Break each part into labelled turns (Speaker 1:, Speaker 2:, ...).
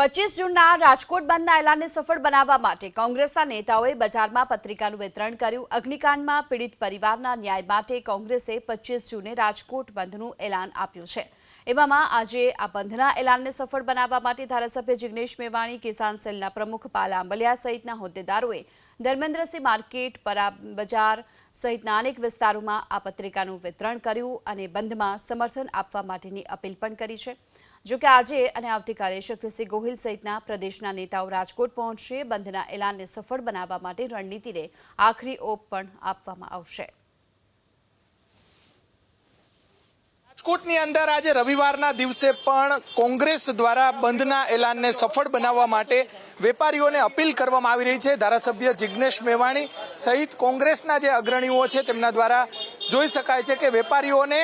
Speaker 1: પચીસ જૂનના રાજકોટ બંધના એલાનને સફળ બનાવવા માટે કોંગ્રેસના નેતાઓએ બજારમાં પત્રિકાનું વિતરણ કર્યું. અગ્નિકાંડમાં પીડિત પરિવારના ન્યાય માટે કોંગ્રેસે પચીસ જૂને રાજકોટ બંધનું એલાન આપ્યું છે. એવામાં આજે આ બંધના એલાનને સફળ બનાવવા માટે ધારાસભ્ય જિગ્નેશ મેવાણી, કિસાન સેલના પ્રમુખ પાલા આંબલિયા સહિતના હોદ્દેદારોએ ધર્મેન્દ્રસિંહ માર્કેટ પરા બજાર સહિતના અનેક વિસ્તારોમાં આ પત્રિકાનું વિતરણ કર્યું અને બંધમાં સમર્થન આપવા માટેની અપીલ પણ કરી છે. જોકે આજે અને આવતીકાલે શક્તિસિંહ ગોહિલ સહિતના પ્રદેશના નેતાઓ રાજકોટ પહોંચશે. બંધના એલાનને સફળ બનાવવા માટે રણનીતિને આખરી ઓપ પણ આપવામાં આવશે.
Speaker 2: રાજકોટની અંદર આજે રવિવારના દિવસે પણ કોંગ્રેસ દ્વારા બંધના એલાનને સફળ બનાવવા માટે વેપારીઓને અપીલ કરવામાં આવી રહી છે. ધારાસભ્ય જિગ્નેશ મેવાણી સહિત કોંગ્રેસના જે અગ્રણીઓ છે તેમના દ્વારા જોઈ શકાય છે કે વેપારીઓને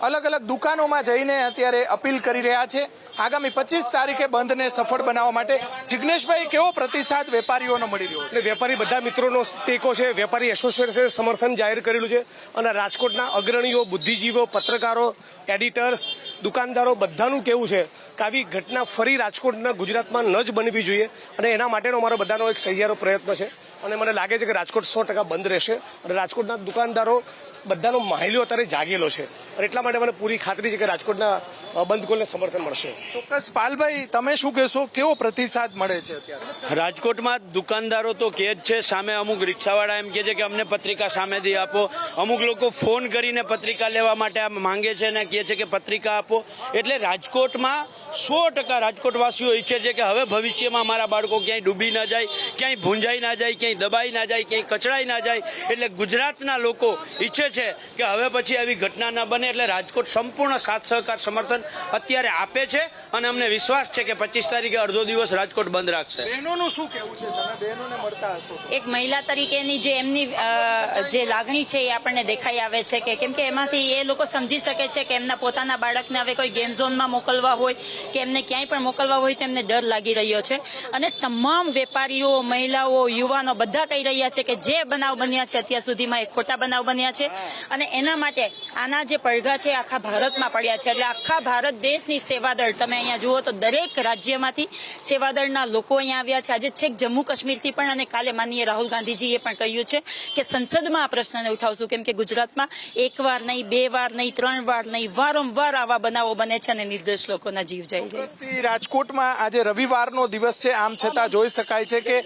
Speaker 2: અલગ અલગ દુકાનોમાં જઈને અત્યારે અપીલ કરી રહ્યા છે. આગામી પચીસ તારીખે બંધને સફળ બનાવવા માટે જિગ્નેશભાઈ, કેવો પ્રતિસાદ વેપારીઓનો મળી રહ્યો
Speaker 3: એટલે વેપારી બધા મિત્રોનો ટેકો છે. વેપારી એસોસિએશને સમર્થન જાહેર કરેલું છે અને રાજકોટના અગ્રણીઓ બુદ્ધિજીવીઓ પત્રકારો, એડિટર્સ, દુકાનદારો બધાનું કેવું છે કે આવી ઘટના ફરી રાજકોટના ગુજરાતમાં ન જ બનવી જોઈએ અને એના માટેનો અમારો બધાનો એક સહિયારો પ્રયત્ન છે. અને મને લાગે છે કે રાજકોટ સો ટકા બંધ રહેશે અને રાજકોટના દુકાનદારો બધાનો માહિલો અત્યારે જાગેલો છે. એટલા માટે મને પૂરી ખાતરી છે કે રાજકોટના અ, બંધ કોલને સમર્થન મળશે.
Speaker 2: ચોક્કસ. પાલભાઈ તમે શું કહેશો? કેવો પ્રતિસાદ મળે છે અત્યારે?
Speaker 4: રાજકોટમાં દુકાનદારો તો કે જ છે સામે અમુક રિક્ષાવાળા એમ કે છે કે અમને પત્રિકા સામેથી આપો. અમુક લોકો ફોન કરીને પત્રિકા લેવા માટે આમ માંગે છે અને કહે છે કે પત્રિકા આપો. એટલે રાજકોટમાં સો ટકા રાજકોટવાસીઓ ઈચ્છે છે કે હવે ભવિષ્યમાં અમારા બાળકો ક્યાંય ડૂબી ના જાય ક્યાંય ભૂંજાઈ ના જાય ક્યાંય દબાઈ ના જાય ક્યાંય કચડાઈ ના જાય. એટલે ગુજરાતના લોકો ઈચ્છે છે કે હવે પછી આવી ઘટના ન બને. એટલે રાજકોટ સંપૂર્ણ સાથ સહકાર સમર્થન અત્યારે આપે છે અને અમને વિશ્વાસ છે કે પચીસ તારીખે અડધો દિવસ રાજકોટ બંધ રાખશે.
Speaker 2: બહેનોનું શું કેવું છે? તમે બહેનોને મળતા હશો
Speaker 5: એક મહિલા તરીકેની જે એમની જે લાગણી છે એ આપણને દેખાઈ આવે છે કે કેમ કે એમાંથી એ લોકો સમજી શકે છે કે એમના પોતાના બાળકને હવે કોઈ ગેમ ઝોનમાં મોકલવા હોય કે એમને ક્યાંય પણ મોકલવા હોય તો એમને ડર લાગી રહ્યો છે. અને તમામ વેપારીઓ મહિલાઓ યુવાનો બધા કહી રહ્યા છે કે જે બનાવ બન્યા છે અત્યાર સુધીમાં એ ખોટા બનાવ બન્યા છે. અને એના માટે આના જે પડઘા છે આખા ભારતમાં પડ્યા છે. એટલે આખા ભારત દેશની સેવાદળ. તમે અહીંયા જુઓ તો દરેક રાજ્યમાંથી સેવાદળના લોકો અહીંયા આવ્યા છે. આજે છેક જમ્મુ કાશ્મીરથી પણ અને કાલે માનીય રાહુલ ગાંધીજીએ પણ કહ્યું છે કે સંસદમાં આ પ્રશ્નને ઉઠાવશું. કેમ કે ગુજરાતમાં એક વાર નહીં, બે વાર નહીં, ત્રણ વાર નહીં, વારંવાર આવા બનાવો બને છે અને નિર્દોષ લોકોના જીવ જાય છે.
Speaker 2: રાજકોટમાં આજે રવિવારનો દિવસ છે. આમ છતાં જોઈ શકાય છે કે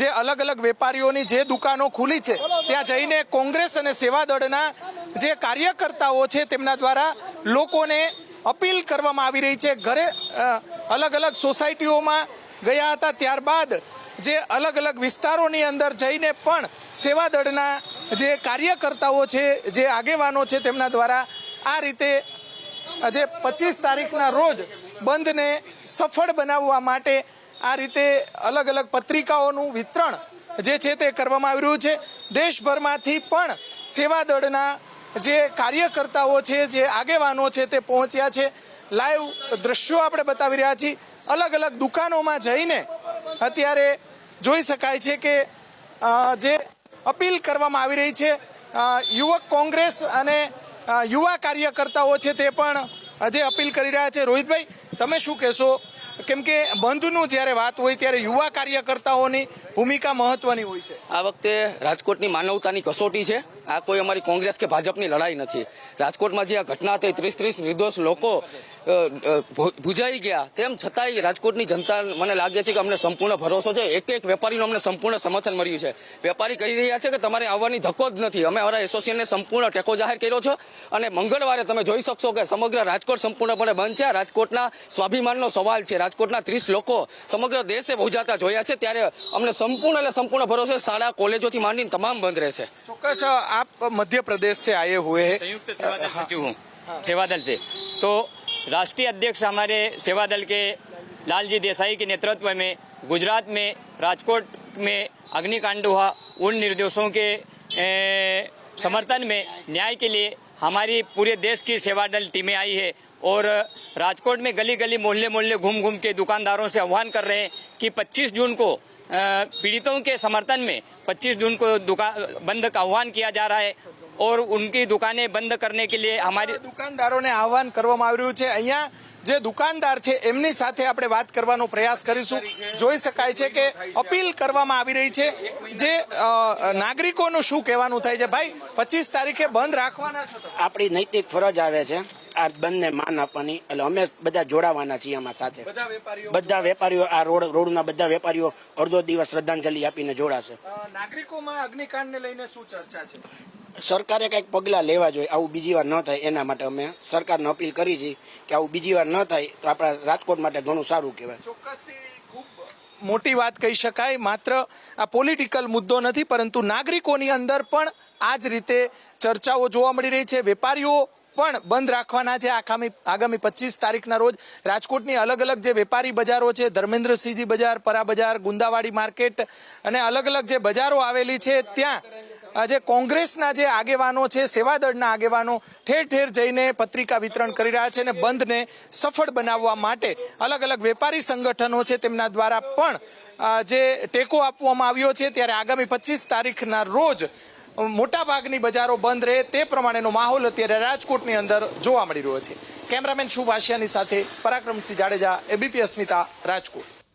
Speaker 2: જે અલગ અલગ વેપારીઓની જે દુકાનો ખુલી છે, ત્યાં જઈને કોંગ્રેસ અને સેવાદળના જે કાર્યકર્તાઓ છે, તેમના દ્વારા લોકોને અપીલ કરવામાં આવી રહી છે. ઘરે અલગ અલગ સોસાયટીઓમાં ગયા હતા. ત્યારબાદ જે અલગ અલગ વિસ્તારોની અંદર જઈને પણ સેવાદળના જે કાર્યકર્તાઓ છે, જે આગેવાનો છે તેમના દ્વારા આ રીતે આજે પચીસ તારીખના રોજ બંધને સફળ બનાવવા માટે આ રીતે અલગ અલગ પત્રિકાઓનું વિતરણ જે છે તે કરવામાં આવી રહ્યું છે. દેશભરમાંથી પણ સેવાદળના જે કાર્યકર્તાઓ છે, જે આગેવાનો છે તે પહોંચ્યા છે. લાઈવ દ્રશ્યો આપણે બતાવી રહ્યા છીએ. અલગ અલગ દુકાનોમાં જઈને અત્યારે જોઈ શકાય છે કે જે અપીલ કરવામાં આવી રહી છે યુવક કોંગ્રેસ અને યુવા કાર્યકર્તાઓ છે તે પણ જે અપીલ કરી રહ્યા છે. રોહિતભાઈ, તમે શું કહેશો? કેમ કે બંધનું જ્યારે વાત હોય ત્યારે યુવા કાર્યકર્તાઓની ભૂમિકા મહત્વની હોય છે.
Speaker 6: આ વખતે રાજકોટની માનવતાની કસોટી છે. આ કોઈ અમારી કોંગ્રેસ કે ભાજપની લડાઈ નથી. રાજકોટમાં જે આ ઘટના થઈ ત્રીસ ત્રીસ નિર્દોષ લોકો ભૂજાઈ ગયા, તેમ છતાંય રાજકોટની જનતા મને લાગે છે કે અમને સંપૂર્ણ ભરોસો છે. એક એક વેપારીનું અમને સંપૂર્ણ સમર્થન મળ્યું છે. વેપારી કહી રહ્યા છે કે તમારે આવવાની ધક્કો જ નથી. અમે અમારા એસોસિએશનને સંપૂર્ણ ટેકો જાહેર કર્યો છે અને મંગળવારે તમે જોઈ શકશો કે સમગ્ર રાજકોટ સંપૂર્ણપણે બંધ છે. રાજકોટના સ્વાભિમાનનો સવાલ છે. રાજકોટના ત્રીસ લોકો સમગ્ર દેશે ભૂજાતા જોયા છે ત્યારે અમને સંપૂર્ણ એટલે સંપૂર્ણ ભરોસો છે શાળા કોલેજોથી માંડીને તમામ બંધ રહેશે
Speaker 2: ચોક્કસ આપ मध्य प्रदेश से आए हुए हैं
Speaker 7: संयुक्त सेवादल सचिव हूँ सेवादल से तो राष्ट्रीय अध्यक्ष हमारे सेवादल के लालजी देसाई के नेतृत्व में गुजरात में राजकोट में अग्निकांड हुआ उन निर्दोषों के ए, समर्थन में न्याय के लिए हमारी पूरे देश की सेवादल टीमें आई है और राजकोट में गली गली मोहल्ले मोहल्ले घूम घूम के दुकानदारों से आह्वान कर रहे हैं कि 25 जून को अ, पीड़ितों के समर्थन में 25 जून को दुकान बंद का आह्वान किया जा रहा है और उनकी दुकानें बंद करने के लिए हमारी
Speaker 2: દુકાનદારોને આહવાન કરવામાં આવી રહ્યું છે અહીંયા જે દુકાનદાર છે એમની સાથે આપણે વાત કરવાનો પ્રયાસ કરીશું જોઈ શકાય છે કે અપીલ કરવામાં આવી રહી છે જે અ, નાગરિકોનું શું કહેવાનું થાય છે ભાઈ પચીસ તારીખે બંધ રાખવાના છો તમે
Speaker 8: આપણી નૈતિક ફરજ આવે છે આ બંને માન આપવાની એટલે અમે બધા જોડાવાના છીએ આમાં સાથે.
Speaker 2: બધા વેપારીઓ
Speaker 8: આ રોડ રોડના બધા વેપારીઓ અડધો દિવસ શ્રદ્ધાંજલિ આપીને જોડાશે.
Speaker 2: નાગરિકોમાં અગ્નિકાંડને લઈને શું ચર્ચા છે?
Speaker 8: સરકારે કંઈક પગલાં લેવા જોઈએ આવું બીજી વાર ન થાય એના માટે અમે સરકારને અપીલ કરી છે કે આવું બીજી વાર ન થાય તો આપણા રાજકોટ માટે ઘણું સારું કહેવાય.
Speaker 2: ચોક્કસથી મોટી વાત કહી શકાય. માત્ર આ પોલિટિકલ મુદ્દો નથી પરંતુ નાગરિકોની અંદર પણ આ જ રીતે ચર્ચાઓ જોવા મળી રહી છે. વેપારીઓ પણ બંધ રાખવાના છે. આગામી આગામી પચીસ તારીખના રોજ રાજકોટની અલગ અલગ જે વેપારી બજારો છે, ધર્મેન્દ્રસિંહજી બજાર, પરા બજાર, ગુંદાવાડી માર્કેટ અને અલગ અલગ જે બજારો આવેલી છે, ત્યાં આજે કોંગ્રેસના જે આગેવાનો છે, સેવાદળના આગેવાનો ઠેર ઠેર જઈને પત્રિકા વિતરણ કરી રહ્યા છે અને બંધને સફળ બનાવવા માટે અલગ અલગ વેપારી સંગઠનો છે તેમના દ્વારા પણ જે ટેકો આપવામાં આવ્યો છે, ત્યારે આગામી પચીસ તારીખના રોજ મોટા ભાગની બજારો બંધ રહે તે પ્રમાણેનો માહોલ અત્યારે રાજકોટની અંદર જોવા મળી રહ્યો છે. કેમેરામેન શુભ આશિયાની સાથે પરાક્રમસિંહ જાડેજા, એબીપી અસ્મિતા, રાજકોટ.